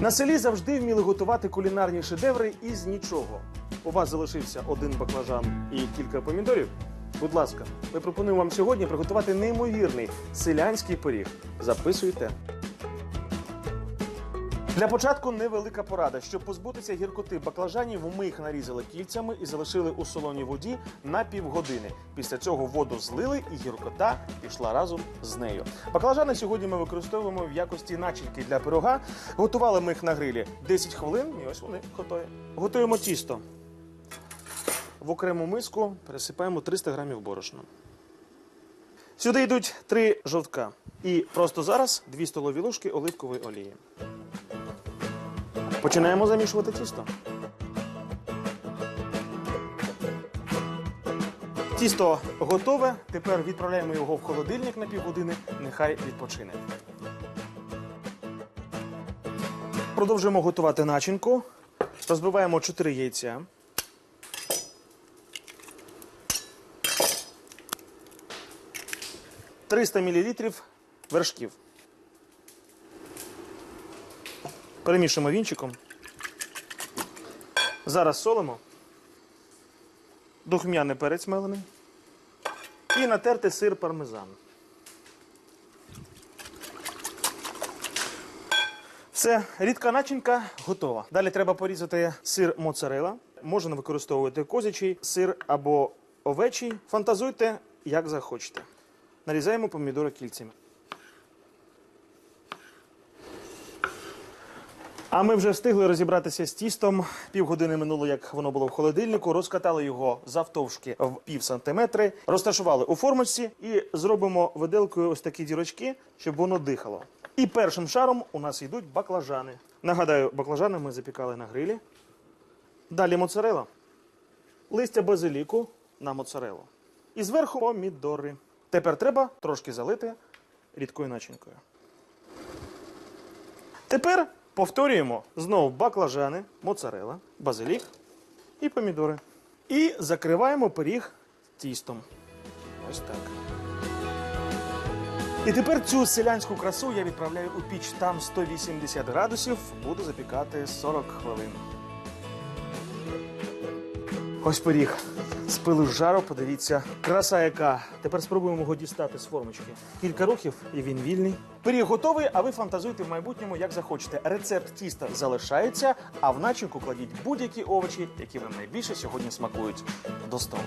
На селі завжди вміли готувати кулінарні шедеври із нічого. У вас залишився один баклажан і кілька помідорів. Будь ласка, ми пропонуємо вам сьогодні приготувати неймовірний селянський пиріг. Записуйте. Для початку невелика порада. Щоб позбутися гіркоти баклажанів, ми їх нарізали кільцями і залишили у солоній воді на півгодини. Після цього воду злили і гіркота пішла разом з нею. Баклажани сьогодні ми використовуємо в якості начинки для пирога. Готували ми їх на грилі 10 хвилин, і ось вони готові. Готуємо тісто. В окрему миску пересипаємо 300 грамів борошна. Сюди йдуть три жовтка. І просто зараз 2 столові ложки оливкової олії. Починаємо замішувати тісто. Тісто готове. Тепер відправляємо його в холодильник на півгодини. Нехай відпочине. Продовжуємо готувати начинку. Розбиваємо 4 яйця. «300 мл вершків. Перемішуємо вінчиком. Зараз солимо. Духмяний перець мелений. І натерти сир пармезан. Все, рідка начинка готова. Далі треба порізати сир моцарела. Можна використовувати козячий сир або овечий. Фантазуйте, як захочете. Нарізаємо помідори кільцями. А ми вже встигли розібратися з тістом. Півгодини минуло, як воно було в холодильнику. Розкатали його завтовшки в пів сантиметри, розташували у формочці і зробимо виделкою ось такі дірочки, щоб воно дихало. І першим шаром у нас йдуть баклажани. Нагадаю, баклажани ми запікали на грилі. Далі моцарела, листя базиліку на моцарелу. І зверху помідори. Тепер треба трошки залити рідкою начинкою. Тепер повторюємо знову баклажани, моцарела, базилік і помідори. І закриваємо пиріг тістом. Ось так. І тепер цю селянську красу я відправляю у піч. Там 180 градусів, буду запікати 40 хвилин. Ось пиріг. З пилу з жару, подивіться. Краса яка. Тепер спробуємо його дістати з формочки. Кілька рухів і він вільний. Пиріг готовий, а ви фантазуйте в майбутньому, як захочете. Рецепт тіста залишається, а в начинку кладіть будь-які овочі, які вам найбільше сьогодні смакують. До столу.